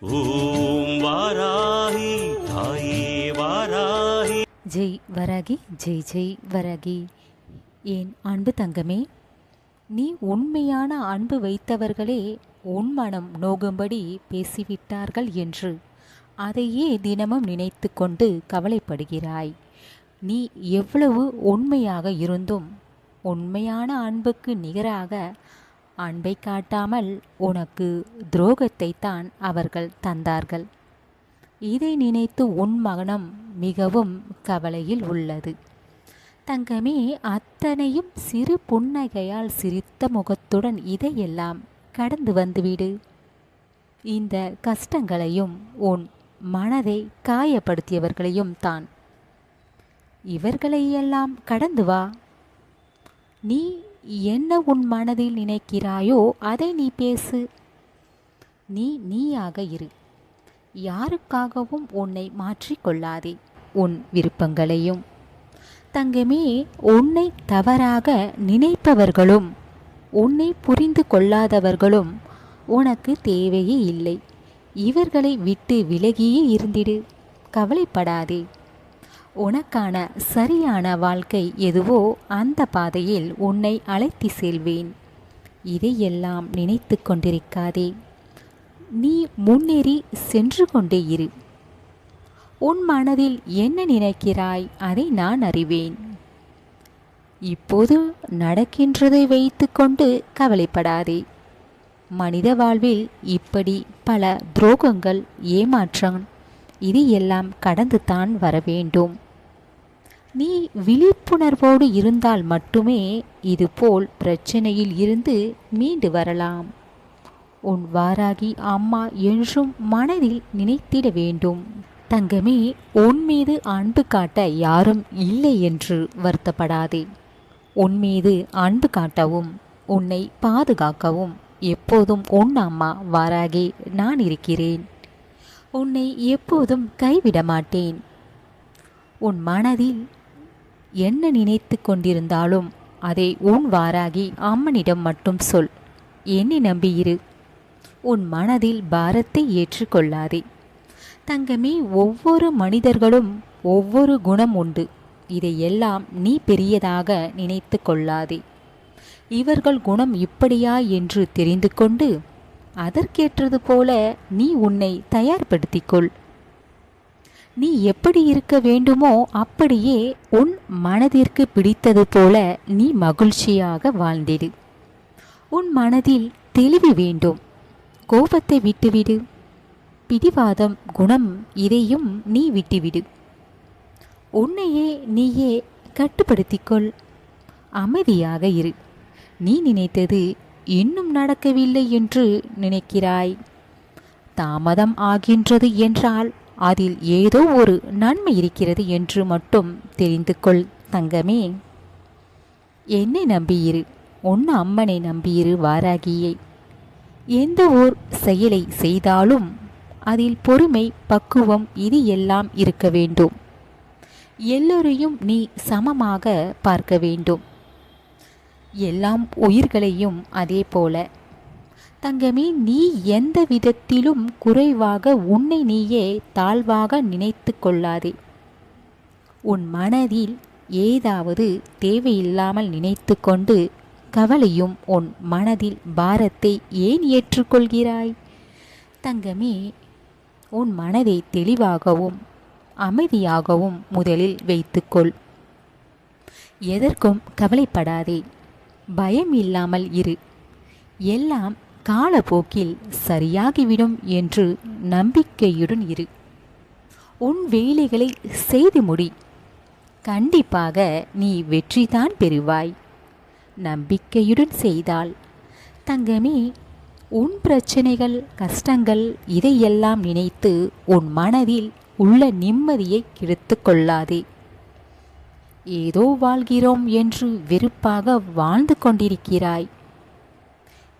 ஓம் வாராகி தாயே வாராகி. ஜெய் வராகி ஜெய் ஜெய் வராகி. என் அன்பு தங்கமே நீ உண்மையான அன்பு வைத்தவர்களே உன் மனம் நோகும்படி பேசிவிட்டார்கள் என்று. அதையே தினமும் நினைத்து கொண்டு கவலைப்படுகிறாய். நீ எவ்வளவு உண்மையாக இருந்தும் உண்மையான அன்புக்கு நிகராக அன்பை காட்டாமல் உனக்கு துரோகத்தை தான் அவர்கள் தந்தார்கள். இதை நினைத்து உன் மகனம் மிகவும் கவலையில் உள்ளது. தங்கமே அத்தனையும் சிறு புன்னகையால் சிரித்த முகத்துடன் இதையெல்லாம் கடந்து வந்துவிடு. இந்த கஷ்டங்களையும் உன் மனதை காயப்படுத்தியவர்களையும் தான். இவர்களையெல்லாம் கடந்து வா. நீ என்ன உன் மனதில் நினைக்கிறாயோ அதை நீ பேசு. நீ நீயாக இரு. யாருக்காகவும் உன்னை மாற்றிக்கொள்ளாதே உன் விருப்பங்களையும். தங்கமே உன்னை தவறாக நினைப்பவர்களும் உன்னை புரிந்து கொள்ளாதவர்களும் உனக்கு தேவையே இல்லை. இவர்களை விட்டு விலகியே இருந்திடு. கவலைப்படாதே. உனக்கான சரியான வாழ்க்கை எதுவோ அந்த பாதையில் உன்னை அழைத்து செல்வேன். இதையெல்லாம் நினைத்து கொண்டிருக்காதே. நீ முன்னேறி சென்று கொண்டே இரு. உன் மனதில் என்ன நினைக்கிறாய் அதை நான் அறிவேன். இப்போது நடக்கின்றதை வைத்துக்கொண்டு கவலைப்படாதே. மனித வாழ்வில் இப்படி பல துரோகங்கள் ஏமாற்றம் இது எல்லாம் கடந்து தான் வர வேண்டும். நீ விழிப்புணர்வோடு இருந்தால் மட்டுமே இதுபோல் பிரச்சனையில் இருந்து மீண்டு வரலாம். உன் வாராகி அம்மா என்றும் மனதில் நினைத்திட வேண்டும். தங்கமே உன் மீது அன்பு காட்ட யாரும் இல்லை என்று வருத்தப்படாதே. உன் மீது அன்பு காட்டவும் உன்னை பாதுகாக்கவும் எப்போதும் உன் அம்மா வாராகி நான் இருக்கிறேன். உன்னை எப்போதும் கைவிட மாட்டேன். உன் மனதில் என்ன நினைத்து கொண்டிருந்தாலும் அதை உன் வாராகி அம்மனிடம் மட்டும் சொல். என்னை நம்பியிரு உன் மனதில் பாரத்தை ஏற்றுக்கொள்ளாதே. தங்கமே ஒவ்வொரு மனிதர்களும் ஒவ்வொரு குணம் உண்டு. இதையெல்லாம் நீ பெரியதாக நினைத்து கொள்ளாதே. இவர்கள் குணம் இப்படியா என்று தெரிந்து கொண்டு அதற்கேற்றது போல நீ உன்னை தயார்படுத்திக்கொள் நீ எப்படி இருக்க வேண்டுமோ அப்படியே உன் மனதிற்கு பிடித்தது போல நீ மகிழ்ச்சியாக வாழ்ந்திடு. உன் மனதில் தெளிவு வேண்டும். கோபத்தை விட்டுவிடு. பிடிவாதம் குணம் இதையும் நீ விட்டுவிடு. உன்னையே நீயே கட்டுப்படுத்திக்கொள். அமைதியாக இரு. நீ நினைத்தது இன்னும் நடக்கவில்லை என்று நினைக்கிறாய். தாமதம் ஆகின்றது என்றால் அதில் ஏதோ ஒரு நன்மை இருக்கிறது என்று மட்டும் தெரிந்து கொள் தங்கமே. என்னை நம்பியிரு உன் அம்மனை நம்பியிரு வாராகியை. எந்த ஓர் செயலை செய்தாலும் அதில் பொறுமை பக்குவம் இது எல்லாம் இருக்க வேண்டும். எல்லோரையும் நீ சமமாக பார்க்க வேண்டும். எல்லாம் உயிர்களையும் அதே போல தங்கமே நீ எந்த விதத்திலும் குறைவாக உன்னை நீயே தாழ்வாக நினைத்து கொள்ளாதே. உன் மனதில் ஏதாவது தேவையில்லாமல் நினைத்து கொண்டு கவலையும் உன் மனதில் பாரத்தை ஏன் ஏற்றுக்கொள்கிறாய்? தங்கமே உன் மனதை தெளிவாகவும் அமைதியாகவும் முதலில் வைத்துக்கொள். எதற்கும் கவலைப்படாதே. பயம் இல்லாமல் இரு. எல்லாம் காலப்போக்கில் சரியாகிவிடும் என்று நம்பிக்கையுடன் இரு. உன் வேலைகளை செய்து முடி. கண்டிப்பாக நீ வெற்றிதான் பெறுவாய். நம்பிக்கையுடன் செய்தால் தங்கமே உன் பிரச்சனைகள் கஷ்டங்கள் இதையெல்லாம் நினைத்து உன் மனதில் உள்ள நிம்மதியை கெடுத்து கொள்ளாதே. ஏதோ வாழ்கிறோம் என்று வெறுப்பாக வாழ்ந்து கொண்டிருக்கிறாய்.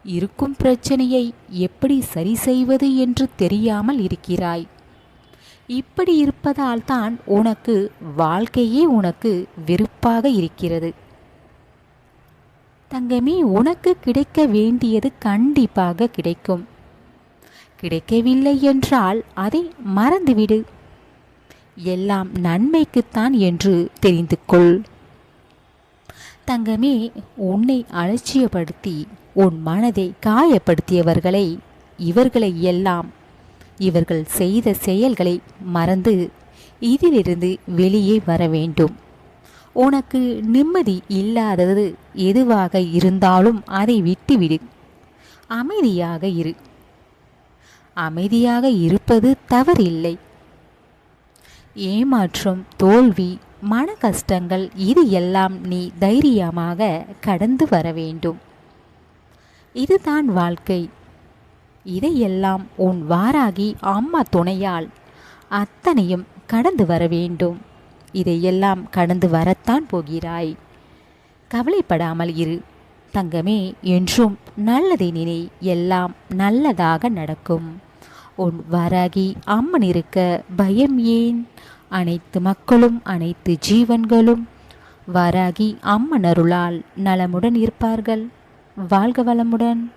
இருக்கும் பிரச்சனையை எப்படி சரி செய்வது என்று தெரியாமல் இருக்கிறாய். இப்படி இருப்பதால் தான் உனக்கு வாழ்க்கையே உனக்கு வெறுப்பாக இருக்கிறது. தங்கமே உனக்கு கிடைக்க வேண்டியது கண்டிப்பாக கிடைக்கும். கிடைக்கவில்லை என்றால் அதை மறந்துவிடு. எல்லாம் நன்மைக்குத்தான் என்று தெரிந்து கொள் தங்கமே உன்னை அலட்சியப்படுத்தி உன் மனதை காயப்படுத்தியவர்களை இவர்களை எல்லாம் இவர்கள் செய்த செயல்களை மறந்து இதிலிருந்து வெளியே வர வேண்டும். உனக்கு நிம்மதி இல்லாதது எதுவாக இருந்தாலும் அதை விட்டுவிடு. அமைதியாக இரு. அமைதியாக இருப்பது தவறில்லை. ஏமாற்றம் தோல்வி மன கஷ்டங்கள் இது எல்லாம் நீ தைரியமாக கடந்து வர வேண்டும். இதுதான் வாழ்க்கை. இதையெல்லாம் உன் வாராகி அம்மா துணையால் அத்தனையும் கடந்து வர வேண்டும். இதையெல்லாம் கடந்து வரத்தான் போகிறாய். கவலைப்படாமல் இரு. தங்கமே என்றும் நல்லதை நினை. எல்லாம் நல்லதாக நடக்கும். உன் வராகி அம்மன் இருக்க பயம் ஏன்? அனைத்து மக்களும் அனைத்து ஜீவன்களும். வராகி அம்மன் அருளால் நலமுடன் இருப்பார்கள். வாழ்க வளமுடன்.